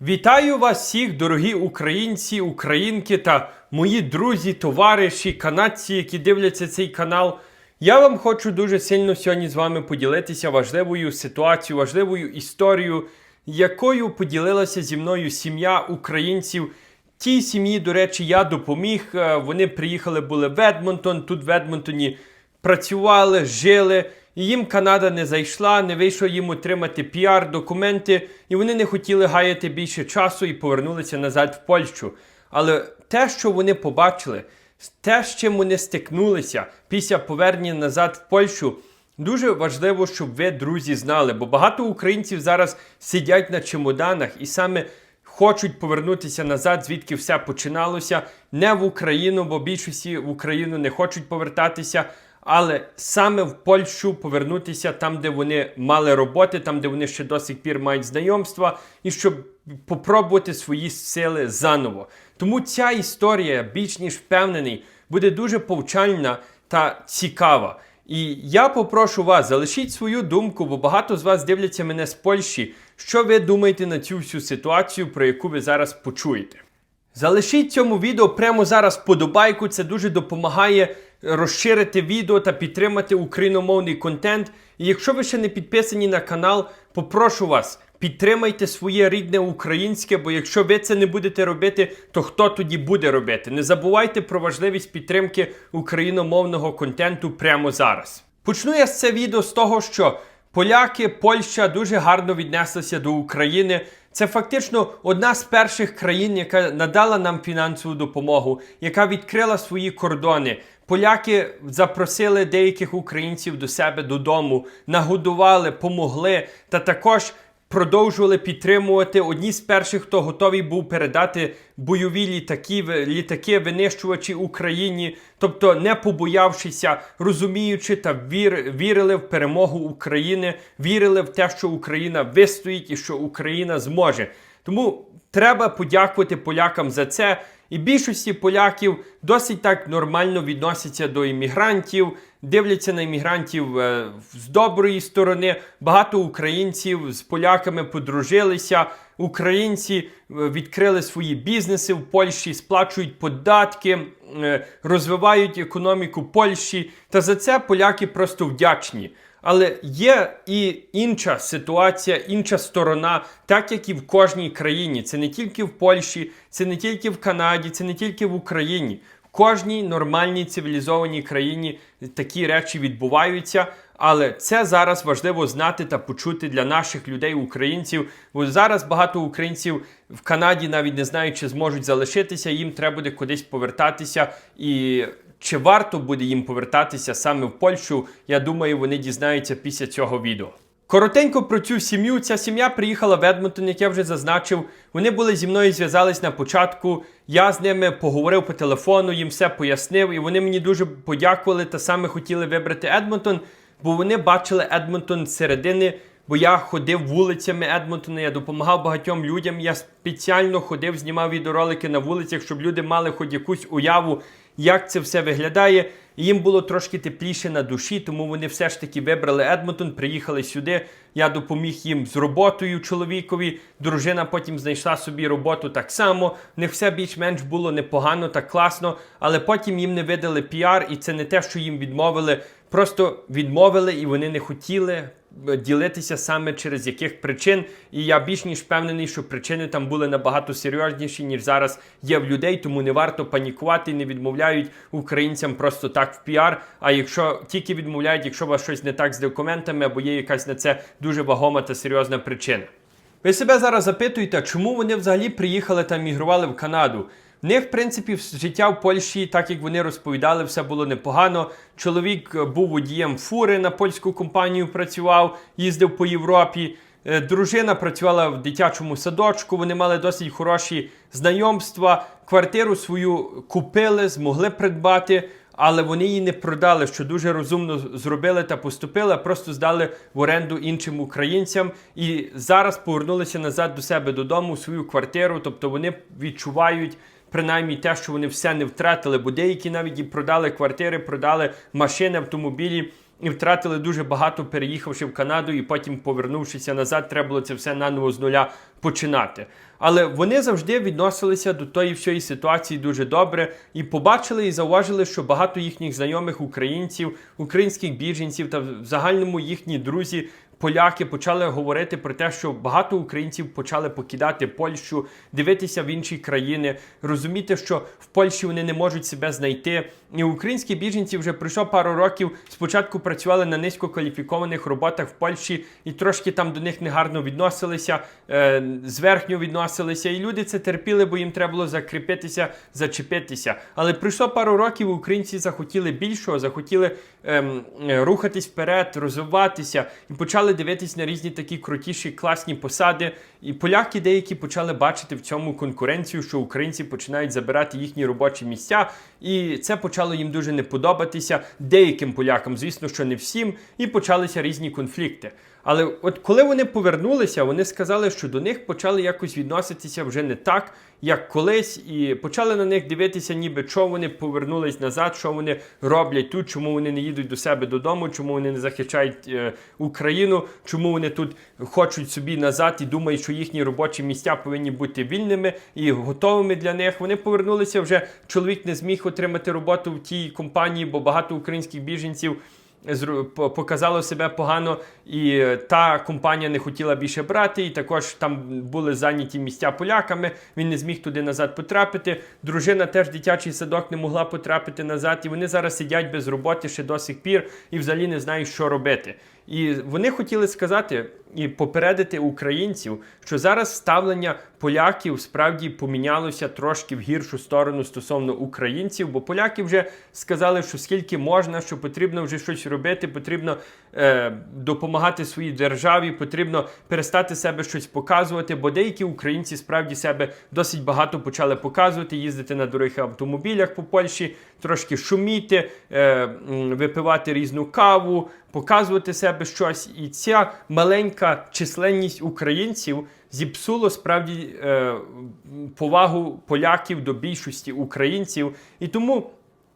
Вітаю вас всіх, дорогі українці, українки та мої друзі, товариші, канадці, які дивляться цей канал. Я вам хочу дуже сильно сьогодні з вами поділитися важливою ситуацією, важливою історією, якою поділилася зі мною сім'я українців. Тій сім'ї, до речі, я допоміг. Е, Вони приїхали були в Едмонтон. Тут в Едмонтоні працювали, жили. І їм Канада не зайшла, не вийшло їм отримати піар, документи, і вони не хотіли гаяти більше часу і повернулися назад в Польщу. Але те, що вони побачили, те, з чим вони стикнулися після повернення назад в Польщу, дуже важливо, щоб ви, друзі, знали, бо багато українців зараз сидять на чемоданах і саме хочуть повернутися назад, звідки все починалося, не в Україну, бо більшості в Україну не хочуть повертатися. Але саме в Польщу повернутися там, де вони мали роботи, там, де вони ще до сих пір мають знайомства, і щоб попробувати свої сили заново. Тому ця історія, більш ніж впевнений, буде дуже повчальна та цікава. І я попрошу вас, залишіть свою думку, бо багато з вас дивляться мене з Польщі. Що ви думаєте на цю всю ситуацію, про яку ви зараз почуєте? Залишіть цьому відео прямо зараз подобайку. Це дуже допомагає розширити відео та підтримати україномовний контент. І якщо ви ще не підписані на канал, попрошу вас. Підтримайте своє рідне українське, бо якщо ви це не будете робити, то хто тоді буде робити? Не забувайте про важливість підтримки україномовного контенту прямо зараз. Почну я з це відео з того, що поляки, Польща дуже гарно віднеслися до України. Це фактично одна з перших країн, яка надала нам фінансову допомогу, яка відкрила свої кордони. Поляки запросили деяких українців до себе додому, нагодували, помогли та також продовжували підтримувати. Одні з перших, хто готовий був передати бойові літаки, літаки винищувачі Україні, тобто не побоявшися, розуміючи та вір, вірили в перемогу України, вірили в те, що Україна вистоїть і що Україна зможе. Тому треба подякувати полякам за це. І більшості поляків досить так нормально відносяться до іммігрантів, дивляться на іммігрантів е, з доброї сторони. Багато українців з поляками подружилися. Українці е, відкрили свої бізнеси в Польщі, сплачують податки, е, розвивають економіку Польщі. Та за це поляки просто вдячні. Але є і інша ситуація, інша сторона, так як і в кожній країні. Це не тільки в Польщі, це не тільки в Канаді, це не тільки в Україні. Кожній нормальній цивілізованій країні такі речі відбуваються. Але це зараз важливо знати та почути для наших людей, українців. Бо зараз багато українців в Канаді навіть не знають, чи зможуть залишитися. Їм треба буде кудись повертатися і чи варто буде їм повертатися саме в Польщу, я думаю, вони дізнаються після цього відео. Коротенько про цю сім'ю. Ця сім'я приїхала в Едмонтон, як я вже зазначив. Вони були зі мною зв'язались на початку. Я з ними поговорив по телефону, їм все пояснив, і вони мені дуже подякували та саме хотіли вибрати Едмонтон, бо вони бачили Едмонтон з середини. Бо я ходив вулицями Едмонтона, я допомагав багатьом людям. Я спеціально ходив, знімав відеоролики на вулицях, щоб люди мали хоч якусь уяву, як це все виглядає. Їм було трошки тепліше на душі, тому вони все ж таки вибрали Едмонтон, приїхали сюди. Я допоміг їм з роботою чоловікові. Дружина потім знайшла собі роботу так само. Них все більш-менш було непогано, так класно, але потім їм не видали піар, і це не те, що їм відмовили. Просто відмовили і вони не хотіли ділитися саме через яких причин. І я більш ніж впевнений, що причини там були набагато серйозніші, ніж зараз є в людей, тому не варто панікувати, не відмовляють українцям просто так в піар. А якщо тільки відмовляють, якщо у вас щось не так з документами, або є якась на це дуже вагома та серйозна причина. Ви себе зараз запитуєте, чому вони взагалі приїхали та мігрували в Канаду? В них, в принципі, життя в Польщі, так як вони розповідали, все було непогано. Чоловік е, був водієм фури на польську компанію, працював, їздив по Європі. Е, Дружина працювала в дитячому садочку, вони мали досить хороші знайомства. Квартиру свою купили, змогли придбати, але вони її не продали, що дуже розумно зробили та поступили, а просто здали в оренду іншим українцям і зараз повернулися назад до себе додому, в свою квартиру. Тобто вони відчувають принаймні те, що вони все не втратили, бо деякі навіть і продали квартири, продали машини, автомобілі. і втратили дуже багато, переїхавши в Канаду, і потім, повернувшися назад, треба було це все наново з нуля починати. Але вони завжди відносилися до тої всієї ситуації дуже добре і побачили і зауважили, що багато їхніх знайомих українців, українських біженців та в загальному їхні друзі. Поляки почали говорити про те, що багато українців почали покидати Польщу, дивитися в інші країни, розуміти, що в Польщі вони не можуть себе знайти. І українські біженці вже пройшло пару років. Спочатку працювали на низькокваліфікованих роботах в Польщі і трошки там до них негарно відносилися, е, зверхньо відносилися. І люди це терпіли, бо їм треба було закріпитися, зачепитися. Але пройшло пару років, українці захотіли більшого, захотіли ем, е, рухатись вперед, розвиватися і почали дивитись на різні такі крутіші, класні посади. І поляки деякі почали бачити в цьому конкуренцію, що українці починають забирати їхні робочі місця, і це почало їм дуже не подобатися деяким полякам, звісно, що не всім, і почалися різні конфлікти. Але от коли вони повернулися, вони сказали, що до них почали якось відноситися вже не так, як колись, і почали на них дивитися, ніби що вони повернулись назад, що вони роблять тут, чому вони не їдуть до себе додому, чому вони не захищають е, Україну, чому вони тут хочуть собі назад і думають, що їхні робочі місця повинні бути вільними і готовими для них. Вони повернулися вже. Чоловік не зміг отримати роботу в тій компанії, бо багато українських біженців показало себе погано, і е, та компанія не хотіла більше брати. І також там були зайняті місця поляками. Він не зміг туди назад потрапити. Дружина теж дитячий садок не могла потрапити назад. І вони зараз сидять без роботи ще до сих пір і взагалі не знають, що робити. І вони хотіли сказати і попередити українців, що зараз ставлення поляків справді помінялося трошки в гіршу сторону стосовно українців, бо поляки вже сказали, що скільки можна, що потрібно вже щось робити, потрібно е, допомагати своїй державі, потрібно перестати себе щось показувати, бо деякі українці справді себе досить багато почали показувати, їздити на дорогих автомобілях по Польщі, трошки шуміти, е, випивати різну каву, показувати себе щось. І ця маленька численність українців зіпсуло справді е, повагу поляків до більшості українців. І тому.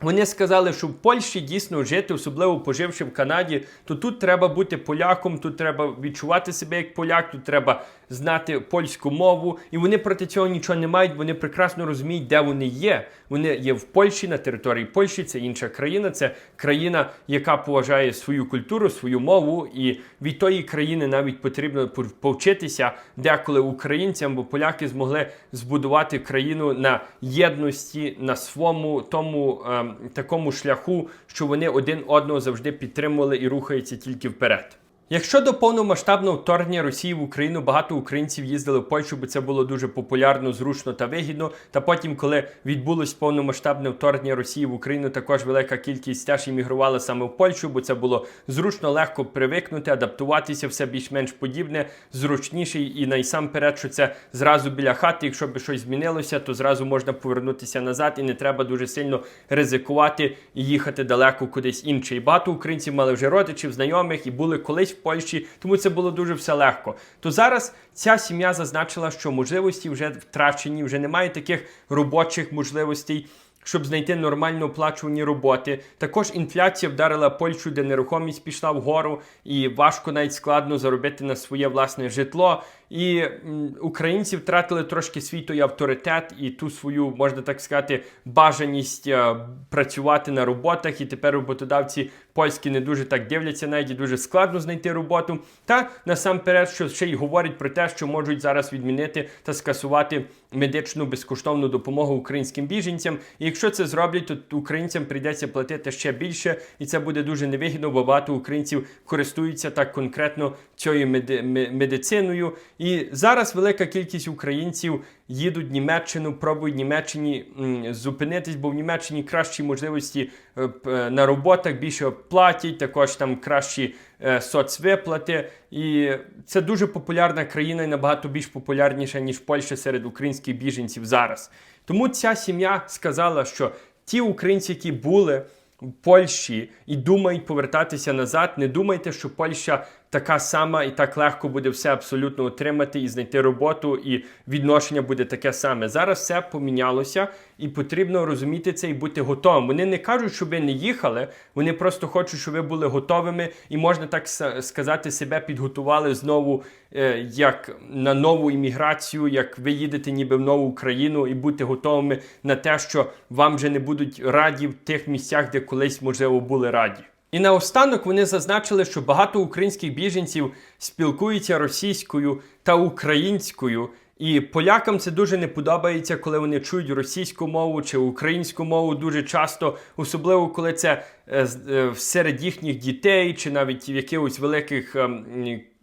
Вони сказали, що в Польщі дійсно жити, особливо поживши в Канаді, то тут треба бути поляком, тут треба відчувати себе як поляк, тут треба знати польську мову. І вони проти цього нічого не мають. Вони прекрасно розуміють, де вони є. Вони є в Польщі на території Польщі. Це інша країна, це країна, яка поважає свою культуру, свою мову. І від тої країни навіть потрібно пов- повчитися деколи українцям, бо поляки змогли збудувати країну на єдності, на своєму тому ем, такому шляху, що вони один одного завжди підтримували і рухаються тільки вперед. Якщо до повномасштабного вторгнення Росії в Україну багато українців їздили в Польщу, бо це було дуже популярно, зручно та вигідно. Та потім, коли відбулось повномасштабне вторгнення Росії в Україну, також велика кількість теж іммігрувала саме в Польщу, бо це було зручно, легко привикнути, адаптуватися, все більш-менш подібне, зручніше і найсамперед, що це зразу біля хати. Якщо би щось змінилося, то зразу можна повернутися назад і не треба дуже сильно ризикувати і їхати далеко кудись інше. І багато українців мали вже родичів, знайомих і були колись Польщі, тому це було дуже все легко. То зараз ця сім'я зазначила, що можливості вже втрачені, вже немає таких робочих можливостей. Щоб знайти нормально оплачувані роботи. Також інфляція вдарила Польщу, де нерухомість пішла вгору, і важко навіть складно заробити на своє власне житло. І м, українці втратили трошки свій той авторитет і ту свою, можна так сказати, бажаність е, працювати на роботах. І тепер роботодавці польські не дуже так дивляться, навіть дуже складно знайти роботу. Та насамперед, що ще й говорять про те, що можуть зараз відмінити та скасувати медичну безкоштовну допомогу українським біженцям. І якщо це зроблять, то українцям прийдеться платити ще більше, і це буде дуже невигідно, бо багато українців користуються так конкретно цією меди- медициною. І зараз велика кількість українців їдуть в Німеччину, пробують в Німеччині зупинитись, бо в Німеччині кращі можливості е, е, на роботах більше платять, також там кращі е, соцвиплати. І це дуже популярна країна і набагато більш популярніша, ніж Польща серед українських біженців зараз. Тому ця сім'я сказала, що ті українці, які були в Польщі і думають повертатися назад, не думайте, що Польща така сама, і так легко буде все абсолютно отримати і знайти роботу, і відношення буде таке саме. Зараз все помінялося, і потрібно розуміти це і бути готовим. Вони не кажуть, щоб ви не їхали, вони просто хочуть, щоб ви були готовими, і можна так сказати, себе підготували знову е, як на нову імміграцію, як ви їдете ніби в нову країну, і бути готовими на те, що вам вже не будуть раді в тих місцях, де колись можливо були раді. І наостанок вони зазначили, що багато українських біженців спілкуються російською та українською. І полякам це дуже не подобається, коли вони чують російську мову чи українську мову дуже часто, особливо коли це е, е, серед їхніх дітей, чи навіть в якихось великих ем,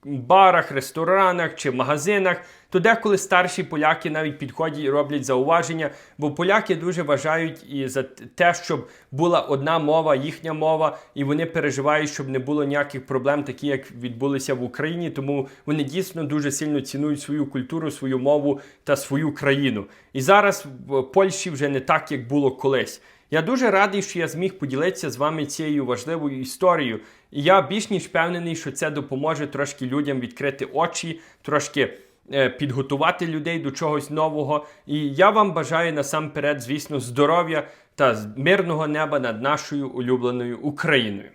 барах, ресторанах чи магазинах. То деколи старші поляки навіть підходять і роблять зауваження, бо поляки дуже вважають і за те, щоб була одна мова, їхня мова, і вони переживають, щоб не було ніяких проблем, такі як відбулися в Україні. Тому вони дійсно дуже сильно цінують свою культуру, свою мову та свою країну. І зараз в Польщі вже не так, як було колись. Я дуже радий, що я зміг поділитися з вами цією важливою історією. І я більш ніж впевнений, що це допоможе трошки людям відкрити очі, трошки е, підготувати людей до чогось нового. І я вам бажаю насамперед, звісно, здоров'я та мирного неба над нашою улюбленою Україною.